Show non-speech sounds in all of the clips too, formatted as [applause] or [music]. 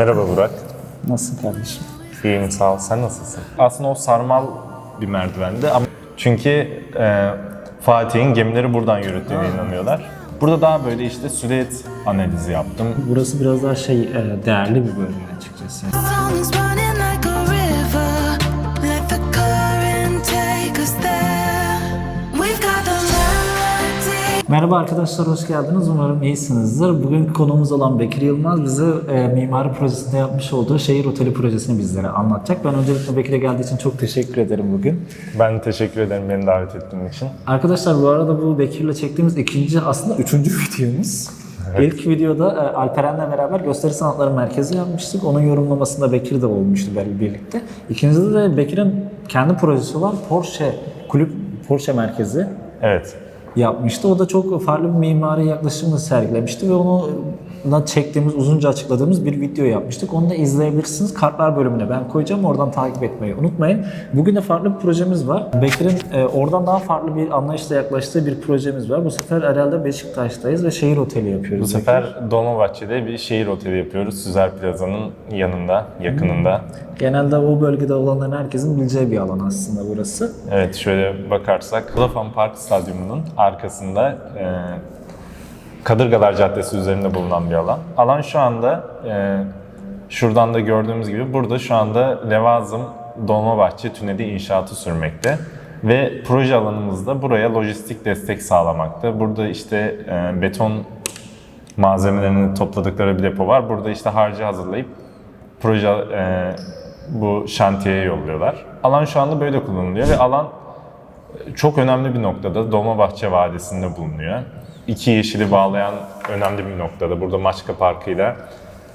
Merhaba Burak. Nasılsın kardeşim? İyiyim sağ ol. Sen nasılsın? Aslında o sarmal bir merdivendi ama çünkü e, Fatih'in gemileri buradan yürüttüğüne inanıyorlar. Burada daha böyle işte silüet analizi yaptım. Burası biraz daha şey e, değerli bir bölge açıkçası. İs Merhaba arkadaşlar hoş geldiniz. Umarım iyisinizdir. Bugün konuğumuz olan Bekir Yılmaz bize e, mimari projesinde yapmış olduğu şehir oteli projesini bizlere anlatacak. Ben öncelikle Bekir'e geldiği için çok teşekkür ederim bugün. Ben teşekkür ederim beni davet ettiğin için. Arkadaşlar bu arada bu Bekir'le çektiğimiz ikinci aslında üçüncü videomuz. İlk videoda e, Alperen'le beraber gösteri sanatları merkezi yapmıştık. Onun yorumlamasında Bekir de olmuştu birlikte. İkincide de Bekir'in kendi projesi olan Porsche kulüp Porsche merkezi Evet. Yapmıştı. O da çok farklı bir mimari yaklaşımı sergilemişti ve onu çektiğimiz, uzunca açıkladığımız bir video yapmıştık. Onu da izleyebilirsiniz. Kartlar bölümüne ben koyacağım. Oradan takip etmeyi unutmayın. Bugün de farklı bir projemiz var. Bekir'in e, oradan daha farklı bir anlayışla yaklaştığı bir projemiz var. Bu sefer herhalde Beşiktaş'tayız ve şehir oteli yapıyoruz. Bu sefer Dolmabahçe'de bir şehir oteli yapıyoruz. Süzer Plaza'nın yanında, yakınında. Genelde o bölgede olanların herkesin bileceği bir alan aslında burası. Evet şöyle bakarsak Klafan Park Stadyumu'nun arkasında e, Kadırgalar Caddesi üzerinde bulunan bir alan. Alan şu anda e, şuradan da gördüğümüz gibi burada şu anda Levazım Dolmabahçe Tüneli inşaatı sürmekte. Ve proje alanımızda buraya lojistik destek sağlamakta. Burada işte e, beton malzemelerini topladıkları bir depo var. Burada işte harcı hazırlayıp proje e, bu şantiyeye yolluyorlar. Alan şu anda böyle kullanılıyor ve alan çok önemli bir noktada Dolmabahçe Vadisi'nde bulunuyor. İki yeşili bağlayan önemli bir noktada. Burada Maçka Parkı ile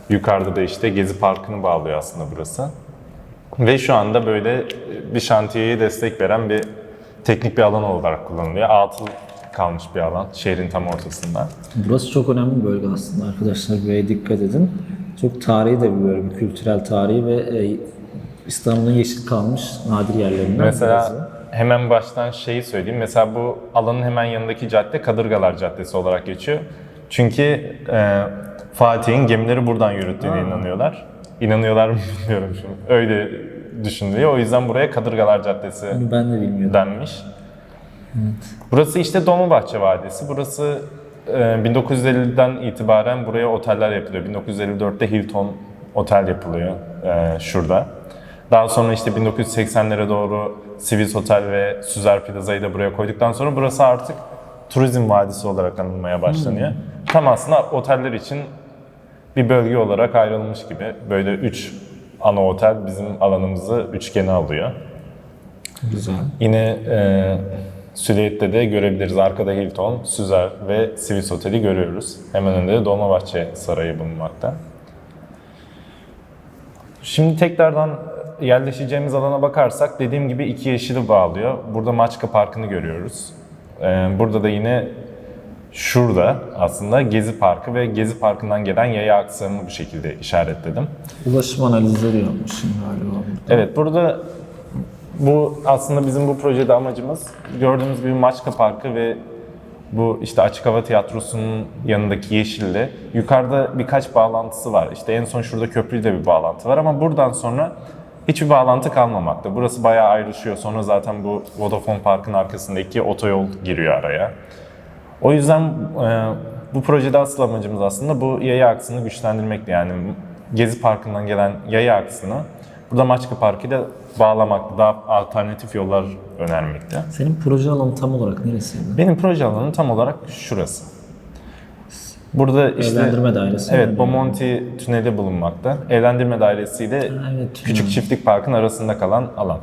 yukarıda da işte Gezi Parkı'nı bağlıyor aslında burası. Ve şu anda böyle bir şantiyeye destek veren bir teknik bir alan olarak kullanılıyor. Atıl kalmış bir alan şehrin tam ortasında. Burası çok önemli bir bölge aslında arkadaşlar. Buraya dikkat edin. Çok tarihi de bir bölge. Kültürel tarihi ve e, İstanbul'un yeşil kalmış nadir yerlerinden Mesela. Hemen baştan şeyi söyleyeyim. Mesela bu alanın hemen yanındaki cadde Kadırgalar Caddesi olarak geçiyor. Çünkü e, Fatih'in gemileri buradan yürüttüğüne inanıyorlar. İnanıyorlar mı bilmiyorum şimdi. Öyle düşünülüyor. O yüzden buraya Kadırgalar Caddesi Bunu ben de bilmiyordum. denmiş. Burası işte Dolmabahçe Vadisi. Burası e, 1950'den itibaren buraya oteller yapılıyor. 1954'te Hilton Otel yapılıyor e, şurada. Daha sonra işte 1980'lere doğru Swiss Otel ve Süzer Plaza'yı da buraya koyduktan sonra burası artık turizm vadisi olarak anılmaya başlanıyor. Tam aslında oteller için bir bölge olarak ayrılmış gibi. Böyle üç ana otel bizim alanımızı üçgene alıyor. Güzel. Yine e, Süleyit'te de görebiliriz. Arkada Hilton, Süzer ve Swiss Otel'i görüyoruz. Hemen önünde de Dolmabahçe Sarayı bulunmakta. Şimdi tekrardan yerleşeceğimiz alana bakarsak dediğim gibi iki yeşili bağlıyor. Burada Maçka Parkı'nı görüyoruz. E, burada da yine şurada aslında Gezi Parkı ve Gezi Parkı'ndan gelen yaya aksarını bu şekilde işaretledim. Ulaşım analizleri yapmışsın galiba. burada. Evet burada bu aslında bizim bu projede amacımız gördüğümüz gibi Maçka Parkı ve bu işte Açık Hava Tiyatrosu'nun yanındaki yeşille yukarıda birkaç bağlantısı var. İşte en son şurada köprüyle bir bağlantı var ama buradan sonra hiçbir bağlantı kalmamakta. Burası bayağı ayrışıyor. Sonra zaten bu Vodafone Park'ın arkasındaki otoyol giriyor araya. O yüzden e, bu projede asıl amacımız aslında bu yaya aksını güçlendirmekti. Yani Gezi Parkı'ndan gelen yaya aksını burada Maçka Parkı ile bağlamak, daha alternatif yollar önermekte. Senin proje alanı tam olarak neresiydi? Benim proje alanım tam olarak şurası. Burada işte Evlendirme dairesi. Evet? Bomonti tüneli bulunmakta. Evlendirme dairesiyle evet, Küçük tünel. Çiftlik Park'ın arasında kalan alan.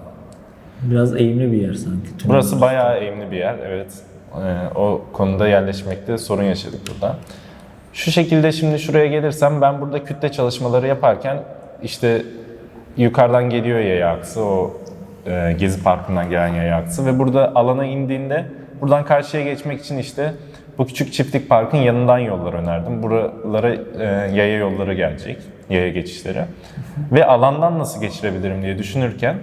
Biraz eğimli bir yer sanki. Tünel. Burası bayağı eğimli bir yer, evet. Ee, o konuda yerleşmekte sorun yaşadık burada. Şu şekilde şimdi şuraya gelirsem ben burada kütle çalışmaları yaparken işte yukarıdan geliyor yaya aksı, o e, Gezi Parkı'ndan gelen yaya aksı ve burada alana indiğinde buradan karşıya geçmek için işte bu küçük çiftlik parkın yanından yollar önerdim. Buralara e, yaya yolları gelecek, yaya geçişleri. Ve alandan nasıl geçirebilirim diye düşünürken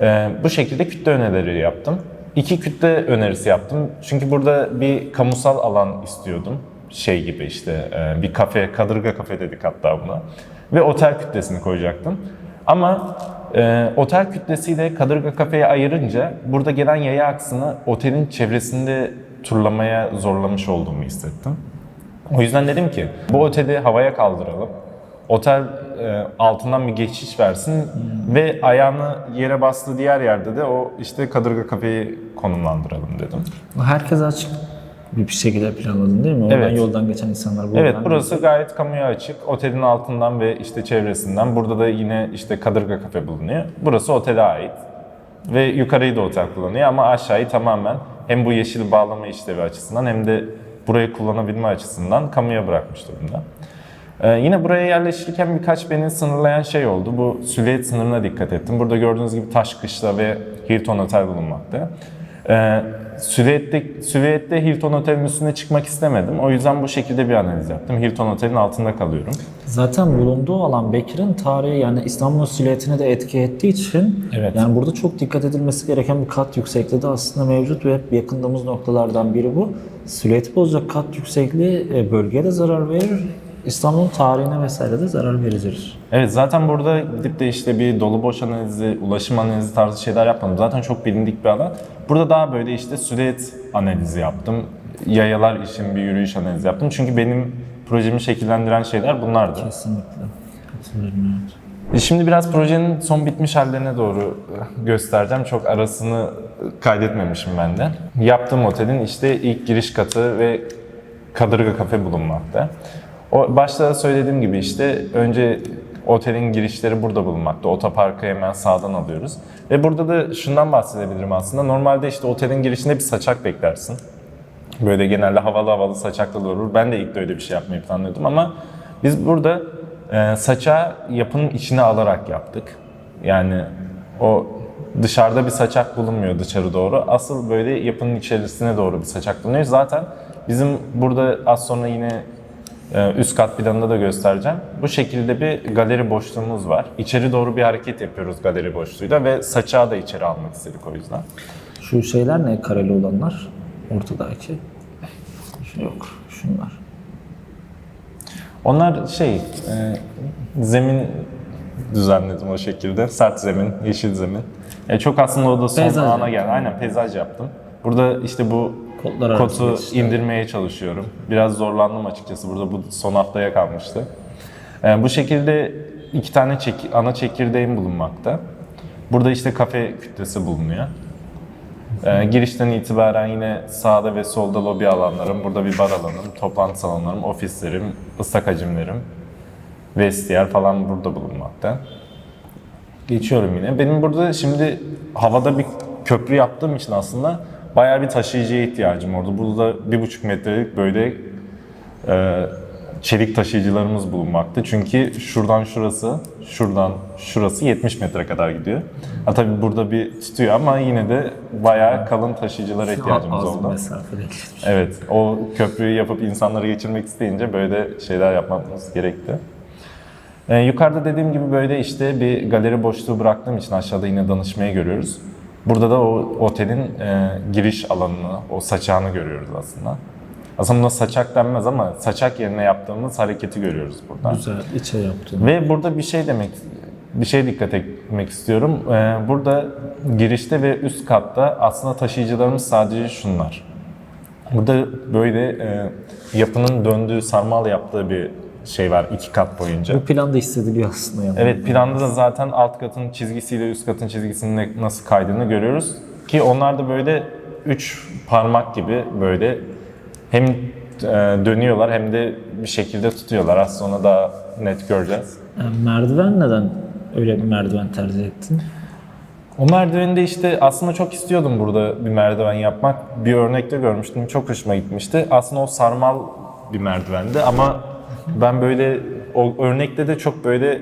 ee, bu şekilde kütle önerileri yaptım. İki kütle önerisi yaptım. Çünkü burada bir kamusal alan istiyordum. Şey gibi işte e, bir kafe, kadırga kafe dedik hatta buna. ve otel kütlesini koyacaktım. Ama e, otel kütlesiyle Kadırga Kafe'yi ayırınca burada gelen yaya aksını otelin çevresinde turlamaya zorlamış olduğumu hissettim. O yüzden dedim ki bu oteli havaya kaldıralım. Otel e, altından bir geçiş versin ve ayağını yere bastığı diğer yerde de o işte Kadırga Kafe'yi konumlandıralım dedim. Herkese açık bir şekilde planladın değil mi? Oradan Evet. yoldan geçen insanlar buradan. Evet burası gayet kamuya açık. Otelin altından ve işte çevresinden. Burada da yine işte Kadırga Kafe bulunuyor. Burası otele ait. Ve yukarıyı da otel kullanıyor ama aşağıyı tamamen hem bu yeşil bağlama işlevi açısından hem de burayı kullanabilme açısından kamuya bırakmış durumda. Ee, yine buraya yerleşirken birkaç beni sınırlayan şey oldu. Bu silüet sınırına dikkat ettim. Burada gördüğünüz gibi Taşkışla ve Hilton Otel bulunmakta. Ee, silüette, silüette Hilton Otel'in üstüne çıkmak istemedim. O yüzden bu şekilde bir analiz yaptım. Hilton Otel'in altında kalıyorum. Zaten bulunduğu alan Bekir'in tarihi yani İstanbul'un silüetine de etki ettiği için Evet. yani burada çok dikkat edilmesi gereken bir kat yüksekliği de aslında mevcut ve hep yakındığımız noktalardan biri bu. Silüeti bozacak kat yüksekliği e, bölgeye de zarar verir. İstanbul'un tarihine vesaire de zarar verir. Evet zaten burada gidip de işte bir dolu boş analizi, ulaşım analizi tarzı şeyler yapmadım. Zaten çok bilindik bir alan. Burada daha böyle işte silüet analizi yaptım. Yayalar için bir yürüyüş analizi yaptım. Çünkü benim projemi şekillendiren şeyler bunlardı. Kesinlikle. Katılıyorum evet. Şimdi biraz projenin son bitmiş hallerine doğru göstereceğim. Çok arasını kaydetmemişim ben de. Yaptığım otelin işte ilk giriş katı ve Kadırga Kafe bulunmakta. O başta da söylediğim gibi işte önce otelin girişleri burada bulunmakta. Otoparkı hemen sağdan alıyoruz. Ve burada da şundan bahsedebilirim aslında. Normalde işte otelin girişinde bir saçak beklersin. Böyle genelde havalı havalı saçaklı olur. Ben de ilk de öyle bir şey yapmayı planlıyordum ama biz burada e, saçağı yapının içine alarak yaptık. Yani o dışarıda bir saçak bulunmuyor dışarı doğru. Asıl böyle yapının içerisine doğru bir saçak bulunuyor. Zaten bizim burada az sonra yine üst kat planında da göstereceğim. Bu şekilde bir galeri boşluğumuz var. İçeri doğru bir hareket yapıyoruz galeri boşluğuyla ve saçağı da içeri almak istedik o yüzden. Şu şeyler ne kareli olanlar? Ortadaki. Şu yok. Şunlar. Onlar şey, e, zemin düzenledim o şekilde. Sert zemin, yeşil zemin. E, çok aslında o da son Peyzaj ana geldi. Aynen peyzaj yaptım. Burada işte bu Kodlar geçişler. indirmeye çalışıyorum. Biraz zorlandım açıkçası. Burada bu son haftaya kalmıştı. E, bu şekilde iki tane çek- ana çekirdeğim bulunmakta. Burada işte kafe kütlesi bulunuyor. Ee, girişten itibaren yine sağda ve solda lobi alanlarım, burada bir bar alanım, toplantı salonlarım, ofislerim, ıslak hacimlerim, vestiyer falan burada bulunmakta. Geçiyorum yine. Benim burada şimdi havada bir köprü yaptığım için aslında bayağı bir taşıyıcıya ihtiyacım oldu. Burada bir buçuk metrelik böyle e, çelik taşıyıcılarımız bulunmakta. Çünkü şuradan şurası, şuradan şurası 70 metre kadar gidiyor. Ha tabii burada bir tutuyor ama yine de bayağı kalın taşıyıcılara ihtiyacımız oldu. mesafede. Evet, o köprüyü yapıp insanları geçirmek isteyince böyle şeyler yapmamız gerekti. Ee, yukarıda dediğim gibi böyle işte bir galeri boşluğu bıraktığım için aşağıda yine danışmayı görüyoruz. Burada da o otelin e, giriş alanını, o saçağını görüyoruz aslında. Aslında buna saçak denmez ama saçak yerine yaptığımız hareketi görüyoruz burada. Güzel. içe yaptın. Ve burada bir şey demek, bir şey dikkat etmek istiyorum. Ee, burada girişte ve üst katta aslında taşıyıcılarımız sadece şunlar. Burada böyle e, yapının döndüğü, sarmal yaptığı bir şey var iki kat boyunca. Bu planda hissediliyor aslında. Yani. Evet planda da zaten alt katın çizgisiyle üst katın çizgisinin nasıl kaydığını görüyoruz. Ki onlar da böyle üç parmak gibi böyle hem e, dönüyorlar hem de bir şekilde tutuyorlar. Az sonra daha net göreceğiz. Yani merdiven neden öyle bir merdiven tercih ettin? O merdiveni de işte aslında çok istiyordum burada bir merdiven yapmak. Bir örnekte görmüştüm. Çok hoşuma gitmişti. Aslında o sarmal bir merdivendi ama ben böyle o örnekte de çok böyle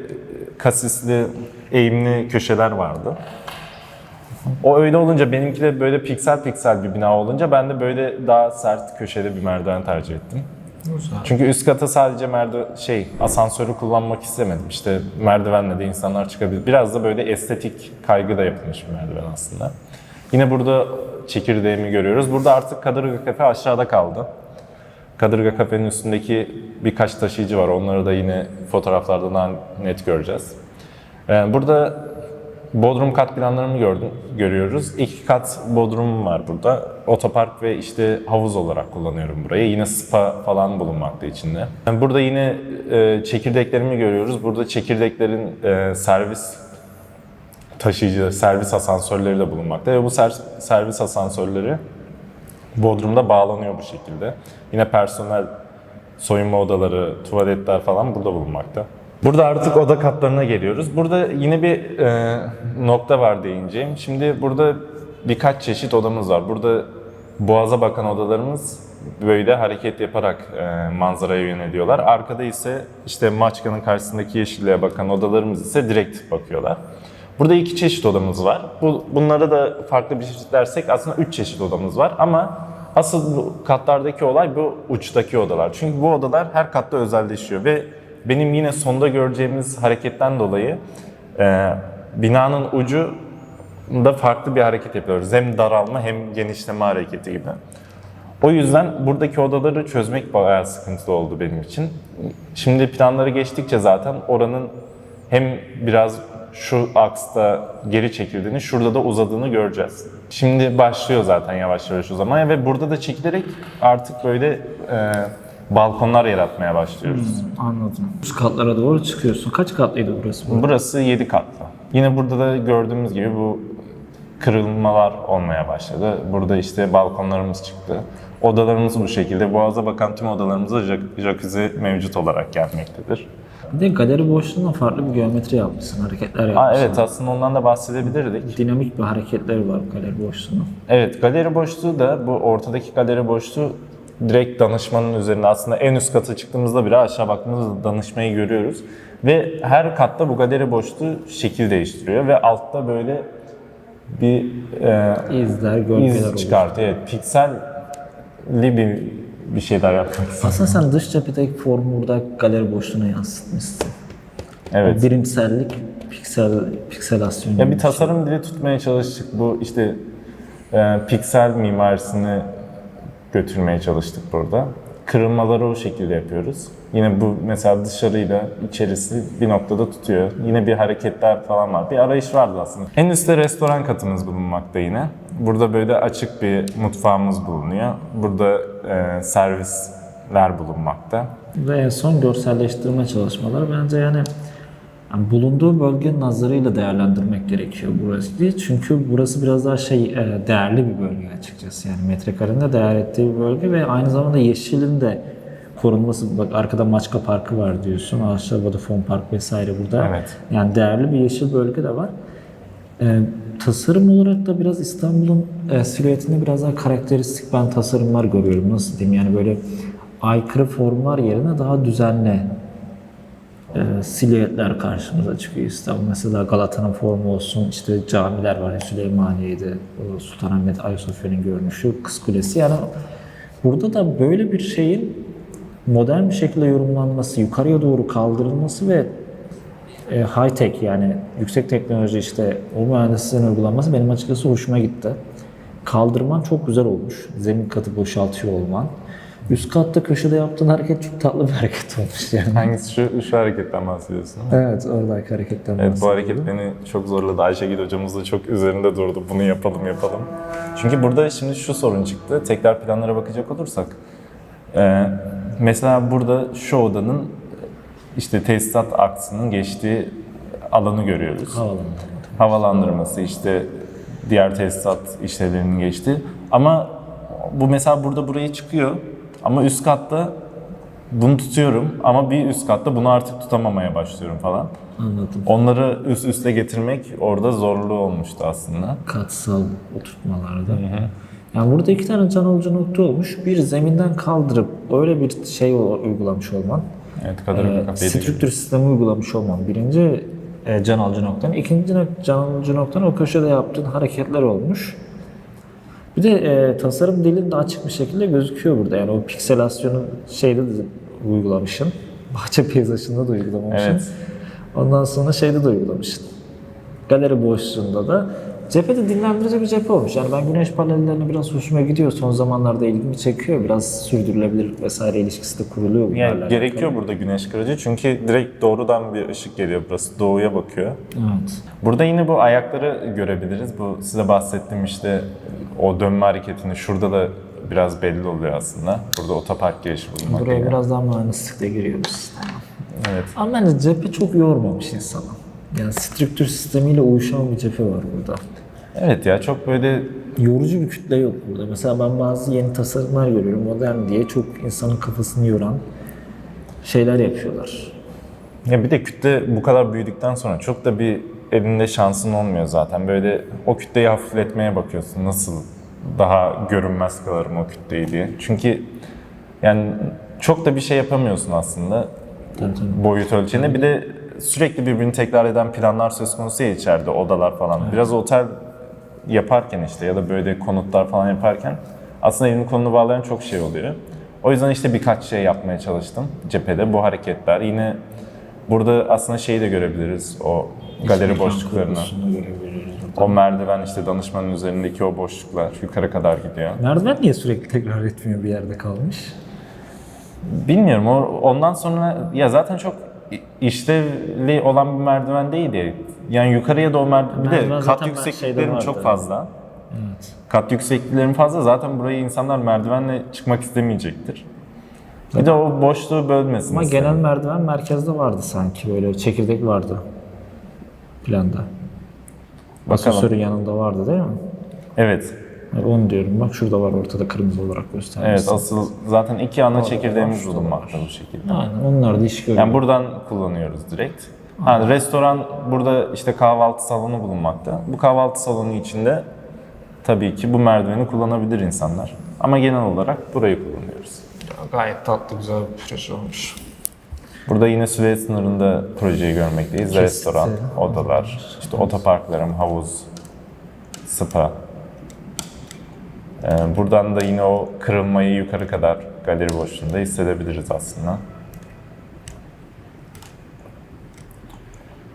kasisli, eğimli köşeler vardı. O öyle olunca benimki de böyle piksel piksel bir bina olunca ben de böyle daha sert köşeli bir merdiven tercih ettim. Güzel. Çünkü üst kata sadece merdiven şey asansörü kullanmak istemedim. İşte merdivenle de insanlar çıkabilir. Biraz da böyle estetik kaygı da yapılmış bir merdiven aslında. Yine burada çekirdeğimi görüyoruz. Burada artık Kadırga Kafe aşağıda kaldı. Kadırga Kafe'nin üstündeki birkaç taşıyıcı var. Onları da yine fotoğraflarda daha net göreceğiz. Ee, burada Bodrum kat planlarını gördüm, görüyoruz. İki kat bodrum var burada. Otopark ve işte havuz olarak kullanıyorum burayı. Yine spa falan bulunmakta içinde. Burada yine e, çekirdeklerimi görüyoruz. Burada çekirdeklerin e, servis taşıyıcı, servis asansörleri de bulunmakta. Ve bu ser- servis asansörleri Bodrum'da bağlanıyor bu şekilde. Yine personel soyunma odaları, tuvaletler falan burada bulunmakta. Burada artık oda katlarına geliyoruz. Burada yine bir e, nokta var değineceğim. Şimdi burada birkaç çeşit odamız var. Burada boğaza bakan odalarımız böyle hareket yaparak e, manzaraya yöneliyorlar. Arkada ise işte Maçka'nın karşısındaki yeşilliğe bakan odalarımız ise direkt bakıyorlar. Burada iki çeşit odamız var. Bu, bunlara da farklı bir çeşit dersek aslında üç çeşit odamız var ama asıl bu katlardaki olay bu uçtaki odalar. Çünkü bu odalar her katta özelleşiyor ve benim yine sonda göreceğimiz hareketten dolayı e, binanın ucu da farklı bir hareket yapıyoruz. Hem daralma hem genişleme hareketi gibi. O yüzden buradaki odaları çözmek bayağı sıkıntılı oldu benim için. Şimdi planları geçtikçe zaten oranın hem biraz şu aksta geri çekildiğini, şurada da uzadığını göreceğiz. Şimdi başlıyor zaten yavaş yavaş uzamaya ve burada da çekilerek artık böyle e, balkonlar yaratmaya başlıyoruz. Anladım. Üst katlara doğru çıkıyorsun. Kaç katlıydı burası? bu? Burası 7 katlı. Yine burada da gördüğümüz gibi bu kırılmalar olmaya başladı. Burada işte balkonlarımız çıktı. Odalarımız bu şekilde. Boğaza bakan tüm odalarımızda jac- jacuzzi mevcut olarak gelmektedir. Bir de galeri boşluğunda farklı bir geometri yapmışsın, hareketler yapmışsın. Aa, evet aslında ondan da bahsedebilirdik. Dinamik bir hareketleri var galeri boşluğunda. Evet galeri boşluğu da bu ortadaki galeri boşluğu direkt danışmanın üzerinde. Aslında en üst kata çıktığımızda bile aşağı baktığımızda danışmayı görüyoruz. Ve her katta bu galeri boşluğu şekil değiştiriyor ve altta böyle bir e, İzler, iz çıkartıyor. Evet, pikselli bir bir şeyler yapmak istedim. Aslında sen dış cephedeki formu burada galeri boşluğuna yansıtmışsın. Evet. Birimsellik, piksel, pikselasyon. Ya bir tasarım dili tutmaya çalıştık. Bu işte e, piksel mimarisini götürmeye çalıştık burada. Kırılmaları o şekilde yapıyoruz. Yine bu mesela dışarıyla içerisi bir noktada tutuyor. Yine bir hareketler falan var. Bir arayış vardı aslında. En üstte restoran katımız bulunmakta yine. Burada böyle açık bir mutfağımız bulunuyor. Burada e, servisler bulunmakta. Ve en son görselleştirme çalışmaları bence yani, yani bulunduğu bölgenin nazarıyla değerlendirmek gerekiyor burası. Çünkü burası biraz daha şey e, değerli bir bölge açıkçası. Yani metrekarenin de değer ettiği bir bölge ve aynı zamanda yeşilin de korunması. Bak arkada Maçka Parkı var diyorsun. Aşağıda Vodafone Park vesaire burada. Evet. Yani değerli bir yeşil bölge de var. Ee, tasarım olarak da biraz İstanbul'un e, silüetinde biraz daha karakteristik ben tasarımlar görüyorum. Nasıl diyeyim yani böyle aykırı formlar yerine daha düzenli e, silüetler karşımıza çıkıyor İstanbul. Mesela Galata'nın formu olsun, işte camiler var. Süleymaniye'de, Sultanahmet Ayasofya'nın görünüşü, Kız Kulesi. Yani burada da böyle bir şeyin modern bir şekilde yorumlanması, yukarıya doğru kaldırılması ve e, high tech yani yüksek teknoloji işte o mühendisliğin uygulanması benim açıkçası hoşuma gitti. Kaldırman çok güzel olmuş. Zemin katı boşaltıyor olman. Üst katta köşede yaptığın hareket çok tatlı bir hareket olmuş yani. Hangisi şu, şu hareketten bahsediyorsun? değil mi? Evet oradaki hareketten Evet bu bahsediyorum. hareket beni çok zorladı. Ayşegül hocamız da çok üzerinde durdu. Bunu yapalım yapalım. Çünkü burada şimdi şu sorun çıktı. Tekrar planlara bakacak olursak. e, mesela burada şu odanın işte tesisat aksının geçtiği alanı görüyoruz. Havalandırma. Havalandırması işte diğer tesisat işlevlerinin geçtiği. Ama bu mesela burada burayı çıkıyor. Ama üst katta bunu tutuyorum ama bir üst katta bunu artık tutamamaya başlıyorum falan. Anladım. Onları üst üste getirmek orada zorlu olmuştu aslında. Katsal oturtmalarda. Yani burada iki tane can alıcı nokta olmuş. Bir zeminden kaldırıp öyle bir şey uygulamış olman. Evet kadar e, da strüktür sistemi uygulamış olman. Birinci e, can alıcı noktan. İkinci can alıcı noktan o köşede yaptığın hareketler olmuş. Bir de e, tasarım dilinde açık bir şekilde gözüküyor burada. Yani o pikselasyonu şeyde de uygulamışsın. [laughs] Bahçe peyzajında da uygulamışsın. Evet. Ondan sonra şeyde de uygulamışsın. Galeri boşluğunda da Cephede dinlendirici bir cephe olmuş. Yani ben güneş panellerine biraz hoşuma gidiyor. Son zamanlarda ilgimi çekiyor. Biraz sürdürülebilir vesaire ilişkisi de kuruluyor. Yani alakalı. gerekiyor burada güneş kırıcı çünkü direkt doğrudan bir ışık geliyor burası doğuya bakıyor. Evet. Burada yine bu ayakları görebiliriz. Bu size bahsettiğim işte o dönme hareketini şurada da biraz belli oluyor aslında. Burada otopark girişi bulunmakta. Buraya yine. biraz daha mühendislikle giriyoruz. Evet. Ama bence cephe çok yormamış insanı. Yani strüktür sistemiyle uyuşan bir cephe var burada. Evet ya çok böyle Yorucu bir kütle yok burada. Mesela ben bazı yeni tasarımlar görüyorum. Modern diye çok insanın kafasını yoran şeyler yapıyorlar. ya bir de kütle bu kadar büyüdükten sonra çok da bir elinde şansın olmuyor zaten. Böyle o kütleyi hafifletmeye bakıyorsun. Nasıl daha görünmez kılarım o kütleyi diye. Çünkü yani çok da bir şey yapamıyorsun aslında. Tabii, tabii. boyut ölçeğine. Bir de sürekli birbirini tekrar eden planlar söz konusu ya içeride odalar falan. Biraz otel yaparken işte ya da böyle konutlar falan yaparken aslında elini kolunu bağlayan çok şey oluyor. O yüzden işte birkaç şey yapmaya çalıştım cephede bu hareketler. Yine burada aslında şeyi de görebiliriz o galeri boşluklarını. O merdiven işte danışmanın üzerindeki o boşluklar yukarı kadar gidiyor. Merdiven niye sürekli tekrar etmiyor bir yerde kalmış? Bilmiyorum. O, ondan sonra ya zaten çok işlevli olan bir merdiven değildi. Yani yukarıya da o merdiven, bir de Merdiven kat zaten yüksekliklerim şeyde çok vardı. fazla. Evet. Kat yüksekliklerim fazla. Zaten burayı insanlar merdivenle çıkmak istemeyecektir. Bir de o boşluğu bölmesin. Ama istedim. genel merdiven merkezde vardı sanki böyle çekirdek vardı planda. Bakalım. Asansörün yanında vardı değil mi? Evet. Yani onu diyorum. Bak şurada var ortada kırmızı olarak göstermiş. Evet asıl zaten iki ana çekirdeğimiz şurada bulunmakta bu şekilde. Aynen onlar da iş görüyor. Yani buradan kullanıyoruz direkt. Ha, restoran burada işte kahvaltı salonu bulunmakta. Bu kahvaltı salonu içinde tabii ki bu merdiveni kullanabilir insanlar. Ama genel olarak burayı kullanıyoruz. Gayet tatlı güzel bir proje olmuş. Burada yine Süveyş sınırında projeyi görmekteyiz. Restoran, odalar, işte otoparklarım, havuz, spa. Ee, buradan da yine o kırılmayı yukarı kadar galeri boşluğunda hissedebiliriz aslında.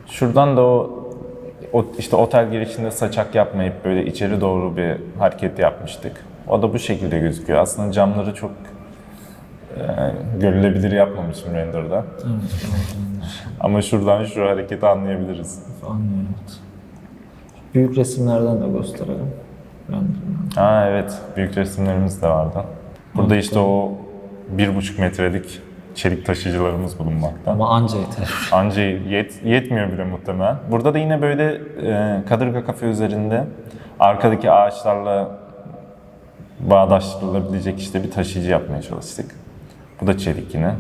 Şuradan da o, o işte otel girişinde saçak yapmayıp böyle içeri doğru bir hareket yapmıştık. O da bu şekilde gözüküyor. Aslında camları çok e, görülebilir yapmamışım renderda. Ama şuradan şu hareketi anlayabiliriz. Anlıyorum. Büyük resimlerden de gösterelim. Ben Ha evet, büyük resimlerimiz de vardı. Burada işte o bir buçuk metrelik çelik taşıyıcılarımız bulunmakta. ama anca yeter. Anca yet, yetmiyor bile muhtemelen. Burada da yine böyle e, Kadırga kafe üzerinde arkadaki ağaçlarla bağdaştırılabilecek işte bir taşıyıcı yapmaya çalıştık. Bu da çelik yine.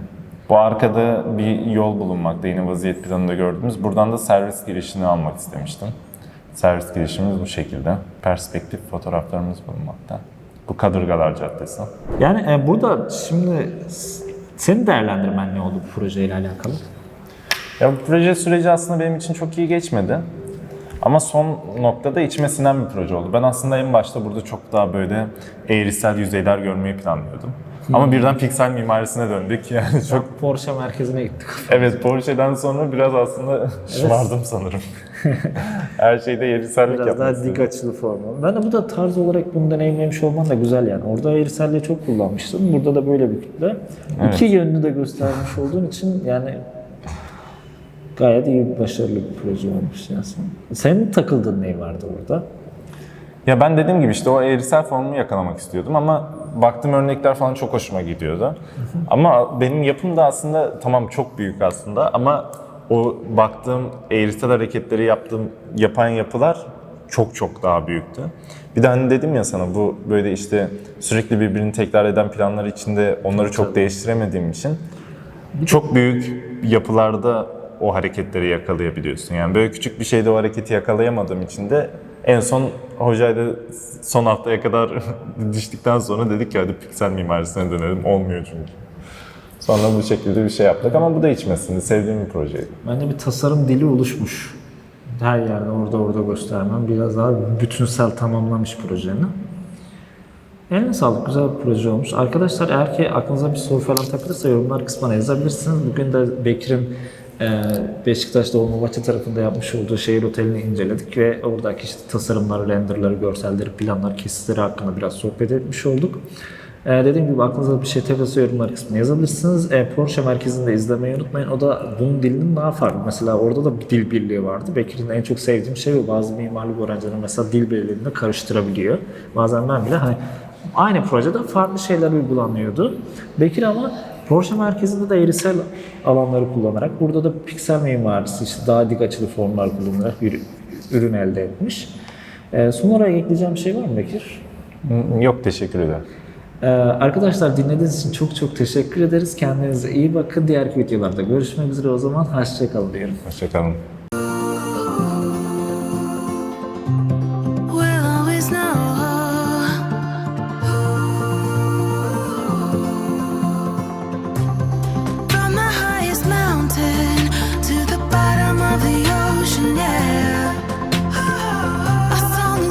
Bu arkada bir yol bulunmakta yine vaziyet planında gördüğümüz. Buradan da servis girişini almak istemiştim. Servis girişimiz bu şekilde. Perspektif fotoğraflarımız bulunmakta. Bu Kadırgalar Caddesi. Yani e, burada şimdi senin değerlendirmen ne oldu bu projeyle alakalı? Ya bu proje süreci aslında benim için çok iyi geçmedi. Ama son noktada içime sinen bir proje oldu. Ben aslında en başta burada çok daha böyle eğrisel yüzeyler görmeyi planlıyordum. Ama birden piksel mimarisine döndük. [laughs] Yani çok Porsche merkezine gittik. [laughs] evet Porsche'den sonra biraz aslında şımardım sanırım. [laughs] Her şeyde eğrisellik Biraz yapmak daha istedim. dik açılı formu. Ben de bu da tarz olarak bunu deneyimlemiş olman da güzel yani. Orada eğriselliği çok kullanmıştın. Burada da böyle bir kütle. İki yönünü de göstermiş olduğun için yani gayet iyi bir başarılı bir proje olmuş yani. Senin takıldığın ne vardı orada? Ya ben dediğim gibi işte o eğrisel formu yakalamak istiyordum ama baktığım örnekler falan çok hoşuma gidiyordu. Ama benim yapım da aslında tamam çok büyük aslında ama o baktığım eğrisel hareketleri yaptığım yapan yapılar çok çok daha büyüktü. Bir de hani dedim ya sana bu böyle işte sürekli birbirini tekrar eden planlar içinde onları çok değiştiremediğim için çok büyük yapılarda o hareketleri yakalayabiliyorsun. Yani böyle küçük bir şeyde o hareketi yakalayamadığım için de en son hocayla son haftaya kadar [laughs] düştükten sonra dedik ki hadi piksel mimarisine dönelim. Olmuyor çünkü. Sonra bu şekilde bir şey yaptık ama bu da içmesinde sevdiğim bir projeydi. Bence bir tasarım dili oluşmuş. Her yerde orada orada göstermem. Biraz daha bütünsel tamamlamış projeni. Eline sağlık. Güzel bir proje olmuş. Arkadaşlar eğer ki aklınıza bir soru falan takılırsa yorumlar kısmına yazabilirsiniz. Bugün de Bekir'in Beşiktaş'ta Dolmabahçe tarafında yapmış olduğu şehir otelini inceledik ve oradaki işte tasarımları, renderları, görselleri, planları, kesitleri hakkında biraz sohbet etmiş olduk. Ee, dediğim gibi aklınıza bir şey takılsa yorumlar kısmına yazabilirsiniz. Ee, Porsche merkezinde izlemeyi unutmayın. O da bunun dilinin daha farklı. Mesela orada da bir dil birliği vardı. Bekir'in en çok sevdiğim şey o. Bazı mimarlık öğrencileri mesela dil birliğini karıştırabiliyor. Bazen ben bile hani aynı projede farklı şeyler uygulanıyordu. Bekir ama Porsche merkezinde de eğrisel alanları kullanarak burada da piksel mimarisi işte daha dik açılı formlar kullanarak bir ürün elde etmiş. Ee, son olarak ekleyeceğim bir şey var mı Bekir? Yok teşekkür ederim. Ee, arkadaşlar dinlediğiniz için çok çok teşekkür ederiz. Kendinize iyi bakın. Diğer videolarda görüşmek üzere o zaman. Hoşçakalın diyorum. Hoşçakalın.